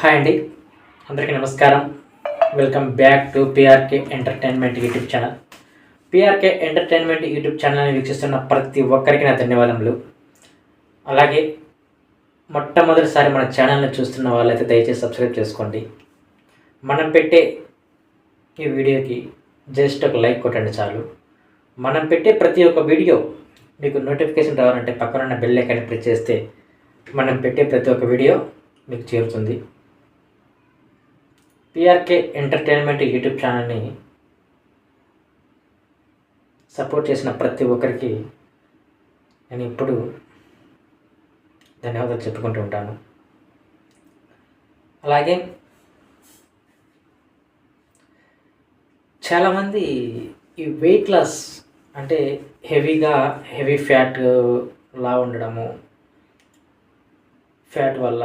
Hi అండి. అందరికీ నమస్కారం. Welcome back to PRK entertainment YouTube channel PRK entertainment YouTube ఛానల్ని వీక్షిస్తున్న ప్రతి ఒక్కరికి నా ధన్యవాదములు. అలాగే మొట్టమొదటిసారి మన ఛానల్ని చూస్తున్న వాళ్ళైతే దయచేసి సబ్స్క్రైబ్ చేసుకోండి. మనం పెట్టే ఈ వీడియోకి జస్ట్ ఒక లైక్ కొట్టండి చాలు. మనం పెట్టే ప్రతి ఒక్క వీడియో మీకు నోటిఫికేషన్ రావాలంటే పక్కన ఉన్న బెల్ ఐకాన్ని ప్రెస్ చేస్తే మనం పెట్టే ప్రతి ఒక్క వీడియో మీకు చేరుతుంది. పిఆర్కే ఎంటర్టైన్మెంట్ యూట్యూబ్ ఛానల్ని సపోర్ట్ చేసిన ప్రతి ఒక్కరికి నేను ఇప్పుడు ధన్యవాదాలు చెప్పుకుంటూ ఉంటాను. అలాగే చాలామంది ఈ వెయిట్ లాస్ అంటే హెవీగా హెవీ ఫ్యాట్ లా ఉండడము ఫ్యాట్ వల్ల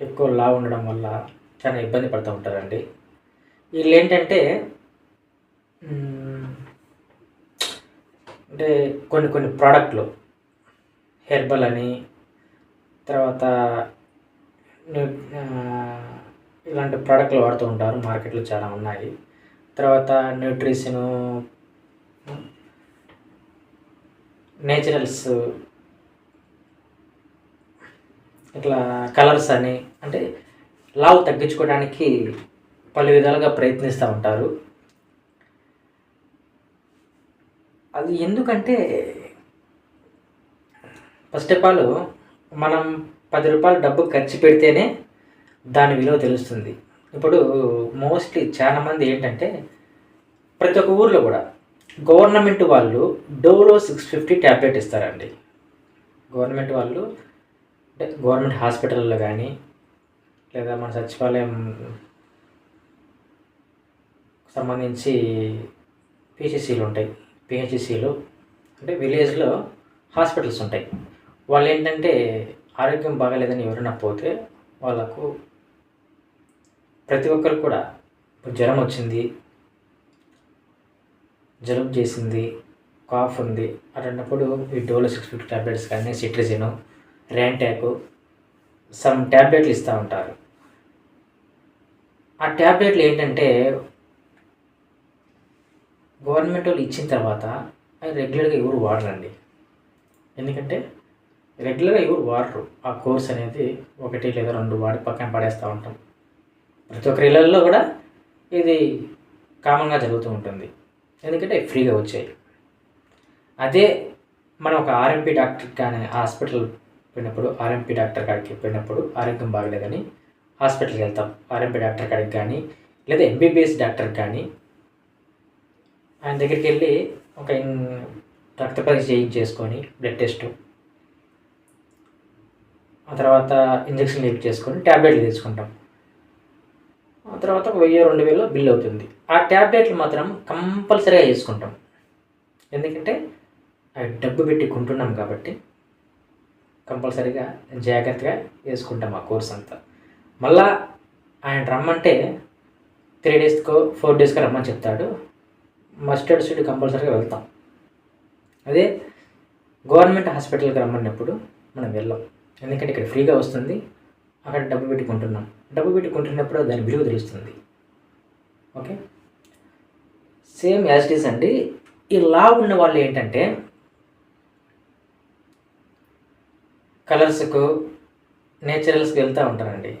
ఎక్కువ లా ఉండడం వల్ల చాలా ఇబ్బంది పడుతూ ఉంటారండి. వీళ్ళు ఏంటంటే అంటే కొన్ని కొన్ని ప్రోడక్ట్లు హెర్బల్ అని తర్వాత ఇలాంటి ప్రోడక్ట్లు వాడుతూ ఉంటారు మార్కెట్లో చాలా ఉన్నాయి. తర్వాత న్యూట్రిషను నేచురల్స్ ఇట్లా కలర్స్ అని అంటే లావు తగ్గించుకోవడానికి పలు విధాలుగా ప్రయత్నిస్తూ ఉంటారు. అది ఎందుకంటే ఫస్ట్ ఆఫ్ ఆల్ మనం పది రూపాయలు డబ్బు ఖర్చు పెడితేనే దాని విలువ తెలుస్తుంది. ఇప్పుడు మోస్ట్లీ చాలామంది ఏంటంటే ప్రతి ఒక్క ఊర్లో కూడా గవర్నమెంట్ వాళ్ళు డోలో సిక్స్ ఫిఫ్టీ ట్యాబ్లెట్ ఇస్తారండి. గవర్నమెంట్ వాళ్ళు గవర్నమెంట్ హాస్పిటల్లో కానీ లేదా మన సచివాలయం సంబంధించి పిహెచ్సిలు ఉంటాయి. పిహెచ్సిలు అంటే విలేజ్లో హాస్పిటల్స్ ఉంటాయి. వాళ్ళు ఏంటంటే ఆరోగ్యం బాగాలేదని ఎవరైనా పోతే వాళ్ళకు ప్రతి ఒక్కరు కూడా ఇప్పుడు జ్వరం వచ్చింది జలుబు చేసింది కాఫ్ ఉంది అటువంటిప్పుడు ఈ డోలో సిక్స్ ఫిఫ్టీ ట్యాబ్లెట్స్ కానీ సిట్రిజిన్ ర్యాంటాకు సమ్ ట్యాబ్లెట్లు ఇస్తూ ఉంటారు. ఆ ట్యాబ్లెట్లు ఏంటంటే గవర్నమెంట్ వాళ్ళు ఇచ్చిన తర్వాత అవి రెగ్యులర్గా ఎవరు వాడరండి. ఎందుకంటే రెగ్యులర్గా ఎవరు వాడరు. ఆ కోర్స్ అనేది ఒకటి లేదా రెండు వాడి పక్కన పడేస్తూ ఉంటాం. ప్రతి ఒక్కరి ఇళ్ళల్లో కూడా ఇది కామన్గా జరుగుతూ ఉంటుంది. ఎందుకంటే ఫ్రీగా వచ్చాయి. అదే మనం ఒక ఆర్ఎంపీ డాక్టర్ కానీ హాస్పిటల్ పోయినప్పుడు ఆర్ఎంపీ డాక్టర్ కాడికి పోయినప్పుడు ఆరోగ్యం బాగలేదని హాస్పిటల్కి వెళ్తాం. ఆర్ఎంపీ డాక్టర్ కాడికి కానీ లేదా ఎంబీబీఎస్ డాక్టర్ కానీ. ఆయన దగ్గరికి వెళ్ళి ఒక ఇన్- రక్త పరీక్ష చేయించేసుకొని బ్లడ్ టెస్ట్ ఆ తర్వాత ఇంజక్షన్లు ఇవి చేసుకొని ట్యాబ్లెట్లు తీసుకుంటాం. ఆ తర్వాత ఒక వెయ్యి రెండు వేలు బిల్ అవుతుంది. ఆ ట్యాబ్లెట్లు మాత్రం కంపల్సరీగా వేసుకుంటాం ఎందుకంటే అవి డబ్బు పెట్టి కొంటున్నాం కాబట్టి కంపల్సరీగా జాగ్రత్తగా వేసుకుంటాం ఆ కోర్స్ అంతా. మళ్ళా ఆయన రమ్మంటే త్రీ డేస్కో ఫోర్ డేస్కో రమ్మని చెప్తాడు. మస్టర్డ్ సీడ్ కంపల్సరీగా వెళ్తాం. అదే గవర్నమెంట్ హాస్పిటల్కి రమ్మన్నప్పుడు మనం వెళ్ళాం. ఎందుకంటే ఇక్కడ ఫ్రీగా వస్తుంది. అక్కడ డబ్బు పెట్టుకుంటున్నాం. డబ్బు పెట్టుకుంటున్నప్పుడు దాని విలువ తెలుస్తుంది. Okay? Same as it is అండి. ఈ లా ఉన్న వాళ్ళు ఏంటంటే కలర్స్కు నేచురల్స్కి వెళ్తూ ఉంటారండి.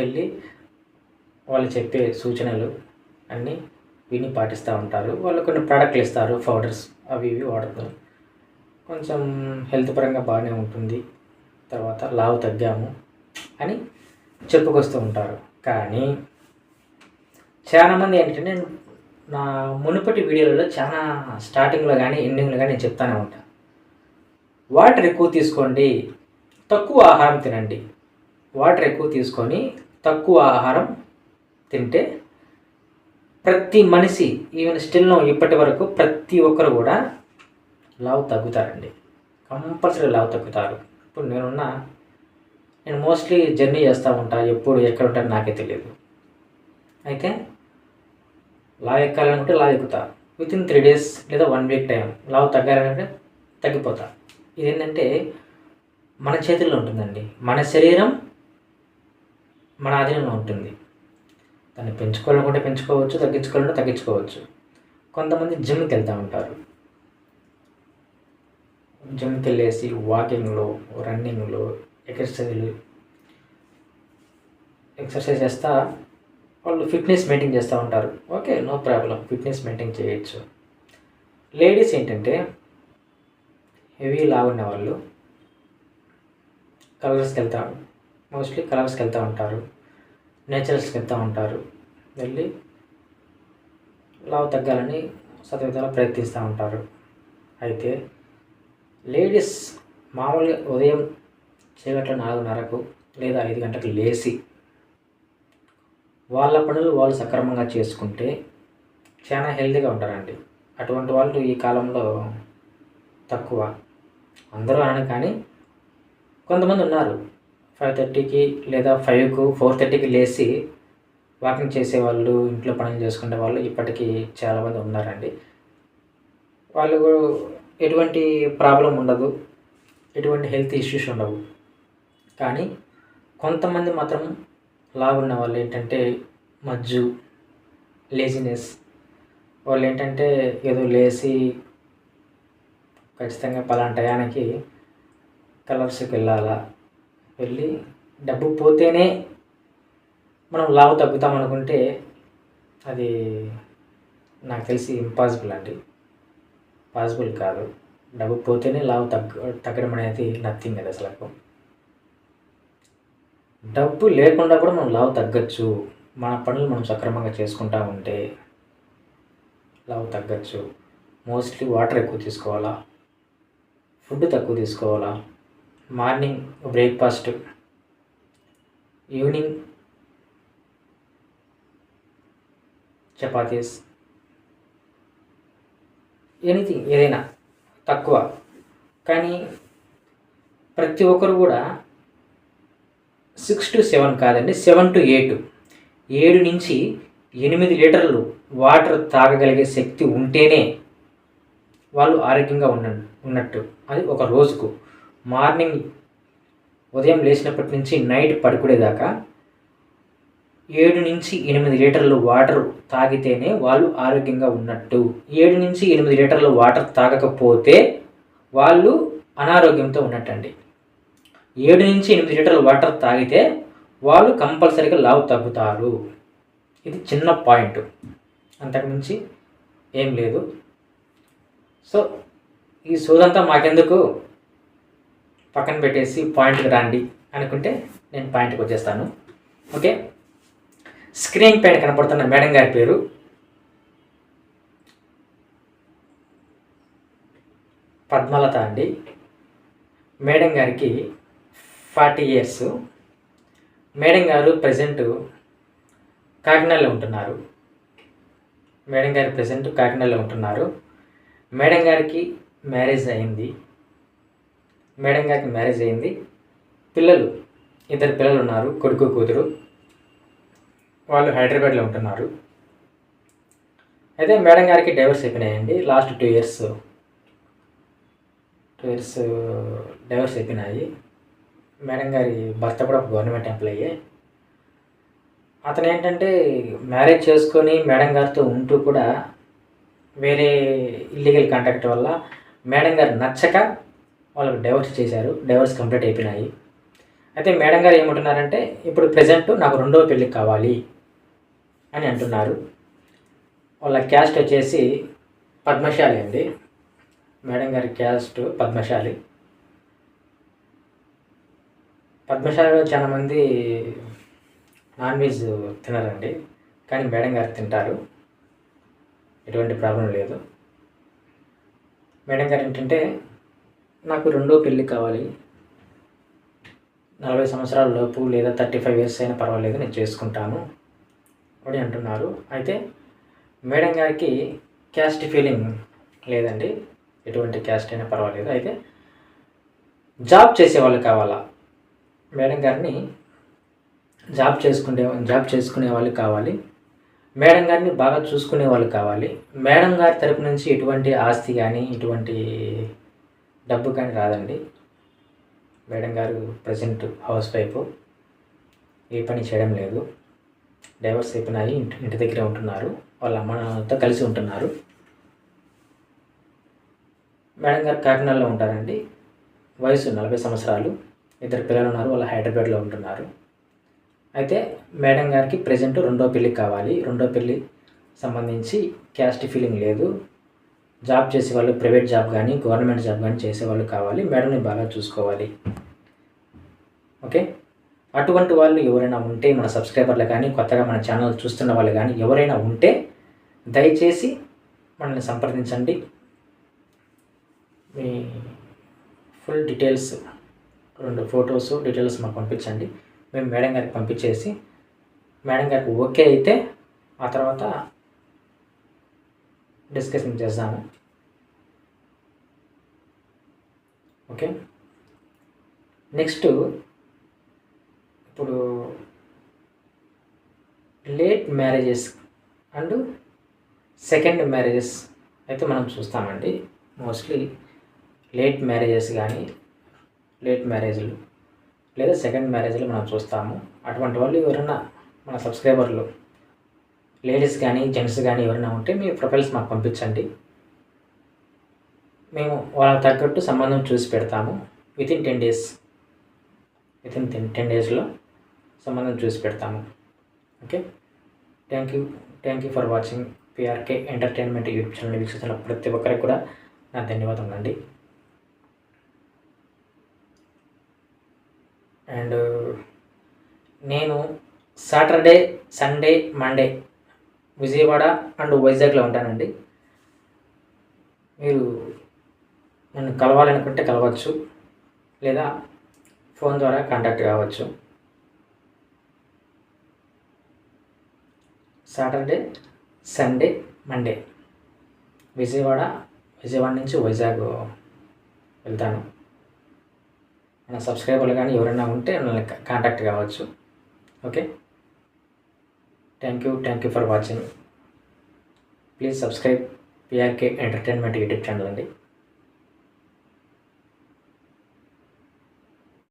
వెళ్ళి వాళ్ళు చెప్పే సూచనలు అన్నీ విని పాటిస్తూ ఉంటారు. వాళ్ళు కొన్ని ప్రోడక్ట్లు ఇస్తారు పౌడర్స్ అవి ఇవి వాడతారు. కొంచెం హెల్త్ పరంగా బాగానే ఉంటుంది. తర్వాత లావు తగ్గాము అని చెప్పుకొస్తూ ఉంటారు. కానీ చాలామంది ఏంటంటే నేను నా మునుపటి వీడియోలలో చాలా స్టార్టింగ్లో కానీ ఎండింగ్లో కానీ నేను చెప్తానే ఉంటాను వాటర్ ఎక్కువ తీసుకోండి తక్కువ ఆహారం తినండి. వాటర్ ఎక్కువ తీసుకొని తక్కువ ఆహారం తింటే ప్రతి మనిషి ఈవెన్ స్టిల్ ఇప్పటి వరకు ప్రతి ఒక్కరు కూడా లావు తగ్గుతారండి. కంపల్సరీ లావు తగ్గుతారు. ఇప్పుడు నేనున్న నేను మోస్ట్లీ జర్నీ చేస్తూ ఉంటా ఎప్పుడు ఎక్కడ ఉంటాను నాకే తెలియదు. అయితే లావు ఎక్కాలనుకుంటే లావు ఎక్కుతా. విత్ ఇన్ త్రీ డేస్ లేదా వన్ వీక్ టైం లావు తగ్గాలంటే తగ్గిపోతా. ఇదేంటంటే మన చేతుల్లో ఉంటుందండి. మన శరీరం మన ఆధీనంలో ఉంటుంది. దాన్ని పెంచుకోవాలనుకుంటే పెంచుకోవచ్చు తగ్గించుకోవాలంటే తగ్గించుకోవచ్చు. కొంతమంది జిమ్కి వెళ్తూ ఉంటారు. జిమ్కి వెళ్ళేసి వాకింగ్లో రన్నింగ్లో ఎక్సర్సైజ్లు ఎక్సర్సైజ్ చేస్తా వాళ్ళు ఫిట్నెస్ మెయింటైన్ చేస్తూ ఉంటారు. Okay no problem fitness maintain చేయొచ్చు. లేడీస్ ఏంటంటే హెవీ లావున్న వాళ్ళు కలర్స్కి వెళ్తారు. మోస్ట్లీ కలర్స్కి వెళ్తూ ఉంటారు. నేచురల్స్కి వెళ్తూ ఉంటారు. వెళ్ళి లావు తగ్గాలని సతవిధాలా ప్రయత్నిస్తూ ఉంటారు. అయితే లేడీస్ మామూలుగా ఉదయం చీకట్ల నాలుగున్నరకు లేదా ఐదు గంటలకు లేచి వాళ్ళ పనులు వాళ్ళు సక్రమంగా చేసుకుంటే చాలా హెల్తీగా ఉంటారండి. అటువంటి వాళ్ళు ఈ కాలంలో తక్కువ. అందరూ అని కానీ కొంతమంది ఉన్నారు. ఫైవ్ థర్టీకి లేదా ఫైవ్కు ఫోర్ థర్టీకి లేచి వాకింగ్ చేసేవాళ్ళు ఇంట్లో పనులు చేసుకునే వాళ్ళు ఇప్పటికీ చాలామంది ఉన్నారండి. వాళ్ళు ఎటువంటి ప్రాబ్లం ఉండదు ఎటువంటి హెల్త్ ఇష్యూస్ ఉండవు. కానీ కొంతమంది మాత్రం లాగున్న వాళ్ళు ఏంటంటే మజ్జు లేజినెస్ వాళ్ళు ఏంటంటే ఏదో లేచి ఖచ్చితంగా పలానా టయానికి కలర్స్కి వెళ్ళాలా వెళ్ళి డబ్బు పోతేనే మనం లావు తగ్గుతాం అనుకుంటే అది నాకు తెలిసి ఇంపాసిబుల్ అండి. పాసిబుల్ కాదు. డబ్బు పోతేనే లావు తగ్గ తగ్గడం అనేది నథింగ్ అది అసలు డబ్బు లేకుండా కూడా మనం లావు తగ్గచ్చు. మన పనులు మనం సక్రమంగా చేసుకుంటా ఉంటే లావు తగ్గచ్చు. మోస్ట్లీ వాటర్ ఎక్కువ తీసుకోవాలా? ఫుడ్ తక్కువ తీసుకోవాలా? Morning breakfast. Evening chapatis. Anything ఏదైనా తక్కువ. కానీ ప్రతి ఒక్కరు కూడా సిక్స్ టు సెవెన్ కాదండి సెవెన్ టు ఎయిట్. ఏడు నుంచి ఎనిమిది లీటర్లు వాటర్ తాగగలిగే శక్తి ఉంటేనే వాళ్ళు ఆరోగ్యంగా ఉన్న ఉన్నట్టు. అది ఒక రోజుకు. మార్నింగ్ ఉదయం లేచినప్పటి నుంచి నైట్ పడుకునేదాకా ఏడు నుంచి ఎనిమిది లీటర్లు వాటర్ తాగితేనే వాళ్ళు ఆరోగ్యంగా ఉన్నట్టు. ఏడు నుంచి ఎనిమిది లీటర్లు వాటర్ తాగకపోతే వాళ్ళు అనారోగ్యంతో ఉన్నట్టండి. ఏడు నుంచి ఎనిమిది లీటర్లు వాటర్ తాగితే వాళ్ళు కంపల్సరీగా లావు తగ్గుతారు. ఇది చిన్న పాయింట్. అంతకుమించి ఏం లేదు. సో ఈ సోదంతా మాకెందుకు? పక్కన పెట్టేసి పాయింట్కి రండి అనుకుంటే నేను పాయింట్కి వచ్చేస్తాను. ఓకే స్క్రీన్ పైన కనపడుతున్న మేడం గారి పేరు. పద్మలత అండి. మేడం గారికి ఫార్టీ ఇయర్స్ మేడం గారు ప్రజెంట్ కాకినాడలో ఉంటున్నారు. మేడం గారు ప్రజెంట్ కాకినాడలో ఉంటున్నారు. మేడం గారికి మ్యారేజ్ అయింది. మేడం గారికి మ్యారేజ్ అయింది. పిల్లలు ఇద్దరు పిల్లలు ఉన్నారు కొడుకు కూతురు. వాళ్ళు హైదరాబాద్లో ఉంటున్నారు. అయితే మేడం గారికి డైవర్స్ అయిపోయినాయండి. Last two years two years divorce అయిపోయినాయి. మేడం గారి భర్త కూడా గవర్నమెంట్ ఎంప్లాయీ అతను ఏంటంటే మ్యారేజ్ చేసుకొని మేడం గారితో ఉంటూ కూడా వేరే ఇల్లీగల్ కాంటాక్ట్ వల్ల మేడం గారు నచ్చక వాళ్ళకి డైవర్స్ చేశారు. డైవర్స్ కంప్లీట్ అయిపోయినాయి. అయితే మేడం గారు ఏమంటున్నారంటే ఇప్పుడు ప్రజెంట్ నాకు రెండవ పెళ్ళి కావాలి అని అంటున్నారు. వాళ్ళ క్యాస్ట్ వచ్చేసి పద్మశాలి అండి. మేడం గారి క్యాస్ట్ పద్మశాలి. పద్మశాలిలో చాలామంది నాన్ వెజ్ తినరండి. కానీ మేడం గారు తింటారు. ఎటువంటి ప్రాబ్లం లేదు. మేడం గారు ఏంటంటే నాకు రెండో పెళ్ళి కావాలి. నలభై సంవత్సరాల లోపు లేదా థర్టీ ఫైవ్ ఇయర్స్ అయినా పర్వాలేదు నేను చేసుకుంటాను అని అంటున్నారు. అయితే మేడం గారికి క్యాస్ట్ ఫీలింగ్ లేదండి. ఎటువంటి క్యాస్ట్ అయినా పర్వాలేదు. అయితే జాబ్ చేసే వాళ్ళు కావాలా? మేడం గారిని జాబ్ చేసుకునే జాబ్ చేసుకునే వాళ్ళు కావాలి. మేడం గారిని బాగా చూసుకునే వాళ్ళు కావాలి. మేడం గారి తరపు నుంచి ఎటువంటి ఆస్తి కానీ ఎటువంటి డబ్బు కానీ రాదండి. మేడం గారు ప్రజెంట్ హౌస్ వైఫ్. ఏ పని చేయడం లేదు. డైవర్స్ అయిపోయినాయి. ఇంటి ఇంటి దగ్గరే ఉంటున్నారు. వాళ్ళ అమ్మతో కలిసి ఉంటున్నారు. మేడం గారు కాకినాడలో ఉంటారండి. వయసు నలభై సంవత్సరాలు. ఇద్దరు పిల్లలు ఉన్నారు. వాళ్ళు హైదరాబాద్లో ఉంటున్నారు. అయితే మేడం గారికి ప్రజెంట్ రెండో పెళ్ళి కావాలి. రెండో పెళ్ళి సంబంధించి క్యాస్ట్ ఫీలింగ్ లేదు. జాబ్ చేసేవాళ్ళు ప్రైవేట్ జాబ్ కానీ గవర్నమెంట్ జాబ్ కానీ చేసేవాళ్ళు కావాలి. మేడంని బాగా చూసుకోవాలి. ఓకే? అటువంటి వాళ్ళు ఎవరైనా ఉంటే మన సబ్స్క్రైబర్లు కానీ కొత్తగా మన ఛానల్ చూస్తున్న వాళ్ళు కానీ ఎవరైనా ఉంటే దయచేసి మనల్ని సంప్రదించండి. మీ ఫుల్ డీటెయిల్స్ రెండు ఫొటోస్ డీటెయిల్స్ మాకు పంపించండి. మేము మేడం గారికి పంపించేసి మేడం గారికి ఓకే అయితే ఆ తర్వాత డిస్కషన్ చేద్దాము. ఓకే? నెక్స్ట్ ఇప్పుడు late marriages and second marriages అయితే మనం చూస్తామండి. మోస్ట్లీ లేట్ మ్యారేజెస్ కానీ లేట్ మ్యారేజ్లు లేదా సెకండ్ మ్యారేజ్లు మనం చూస్తాము. అటువంటి వాళ్ళు ఎవరైనా మన సబ్స్క్రైబర్లు లేడీస్ కానీ జెంట్స్ కానీ ఎవరైనా ఉంటే మీ ప్రొఫైల్స్ మాకు పంపించండి. మేము వాళ్ళకి తగ్గట్టు సంబంధం చూసి పెడతాము. With in ten days with in ten ten డేస్లో సంబంధం చూసి పెడతాము. Okay thank you thank you for watching PRK entertainment YouTube channel వీక్షిస్తున్న ప్రతి ఒక్కరికి కూడా నా ధన్యవాదములు అండి. అండ్ నేను Saturday Sunday Monday Vijayawada and వైజాగ్లో ఉంటానండి. మీరు నన్ను కలవాలనుకుంటే కలవచ్చు లేదా ఫోన్ ద్వారా కాంటాక్ట్ కావచ్చు. Saturday Sunday Monday. Vijayawada Vijayawada నుంచి వైజాగ్ వెళ్తాను. మన సబ్స్క్రైబర్లు కానీ ఎవరైనా ఉంటే నన్ను కాంటాక్ట్ కావచ్చు. Okay? Thank you thank you for watching please subscribe PRK entertainment YouTube channel అండి.